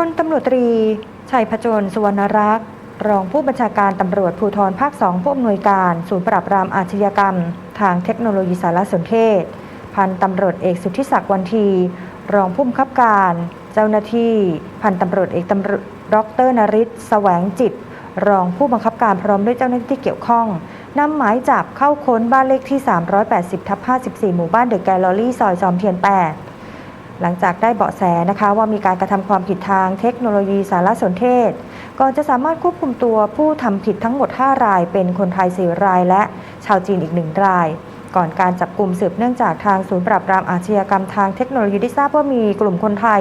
พลตำรวจตรี ชัยพจน์สุวรรณรักษ์ รองผู้บัญชาการตำรวจภูธรภาคสองผู้อำนวยการ ศูนย์ปราบปรามอาชญากรรม ทางเทคโนโลยีสารสนเทศ พันตำรวจเอกสุทธิศักดิ์วันที รองผู้บังคับการ เจ้าหน้าที่ พันตำรวจเอกตำรวจดรนริศแสวงจิต รองผู้บังคับการพร้อมด้วยเจ้าหน้าที่ที่เกี่ยวข้องนำหมายจับเข้าค้นบ้านเลขที่ 380ทับ54 หมู่บ้านเดอะแกลเลอรี่ซอยจอมเทียน 8 หลังจากได้เบาะแสนะคะว่ามีการกระทำความผิดทางเทคโนโลยีสารสนเทศก่อนจะสามารถควบคุมตัวผู้ทำผิดทั้งหมด 5 ราย เป็นคนไทย 4 ราย และชาวจีนอีก 1 ราย ก่อนการจับกลุ่มสืบเนื่องจากทางศูนย์ปราบปรามอาชญากรรมทางเทคโนโลยีได้ทราบว่ามีกลุ่มคนไทย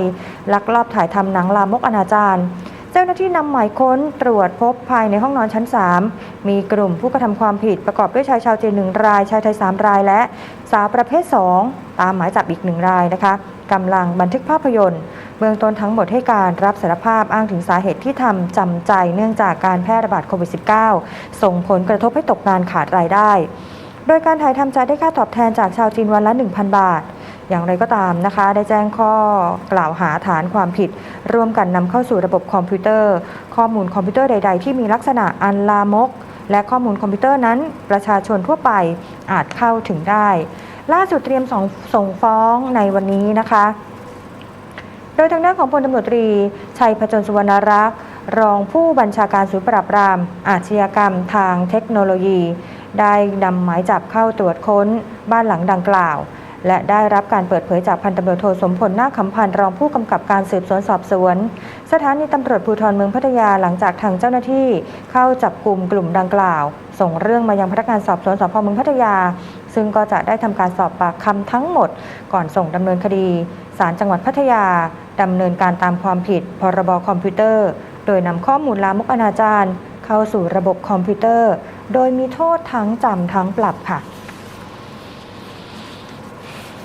ลักลอบถ่ายทำหนังลามกอนาจาร เจ้าหน้าที่นำหมายค้นตรวจพบภายในห้องนอนชั้น 3 มีกลุ่มผู้กระทำความผิดประกอบด้วยชายชาวจีนหนึ่งราย ชายไทย 3 ราย และสาวประเภท 2 ตามหมายจับอีกหนึ่งรายนะคะกำลังบันทึกภาพยนตร์ เบื้องต้นทั้งหมดให้การรับสารภาพอ้างถึงสาเหตุที่ทำจำใจเนื่องจากการแพร่ระบาดโควิด -19 ส่งผลกระทบให้ตกงานขาดรายได้ โดยการถ่ายทำจะได้ค่าตอบแทนจากชาวจีนวันละ 1,000 บาท อย่างไรก็ตามนะคะ ได้แจ้งข้อกล่าวหาฐานความผิด ร่วมกันนำเข้าสู่ระบบคอมพิวเตอร์ ข้อมูลคอมพิวเตอร์ใด ๆ ที่มีลักษณะอันลามก และข้อมูลคอมพิวเตอร์นั้น ประชาชนทั่วไปอาจเข้าถึงได้ ล่าสุดเตรียมส่งส่งฟ้องในวันนี้นะคะ โดยทางด้านของพลตำรวจตรี ชัยพจน์สุวรรณรักษ์รองผู้บัญชาการศูนย์ปราบปราม อาชญากรรมทางเทคโนโลยี ได้นำหมายจับเข้าตรวจค้นบ้านหลังดังกล่าว และได้รับการเปิดเผยจากพันตำรวจโทสมพลนาคคำพันธ์รองผู้กำกับการสืบสวนสอบสวน สถานีตำรวจภูธรเมืองพัทยาหลังจากทางเจ้าหน้าที่ เข้าจับกลุ่มกลุ่มดังกล่าว ส่งเรื่องมายังพนักงานสอบสวนสพเมืองพัทยา ซึ่งก็จะได้ทำการสอบปากคำทั้งหมด ก่อนส่งดำเนินคดีศาลจังหวัดพัทยาดำเนินการตามความผิด พรบคอมพิวเตอร์ โดยนำข้อมูลลามกอนาจารเข้าสู่ระบบคอมพิวเตอร์ โดยมีโทษทั้งจำทั้งปรับค่ะ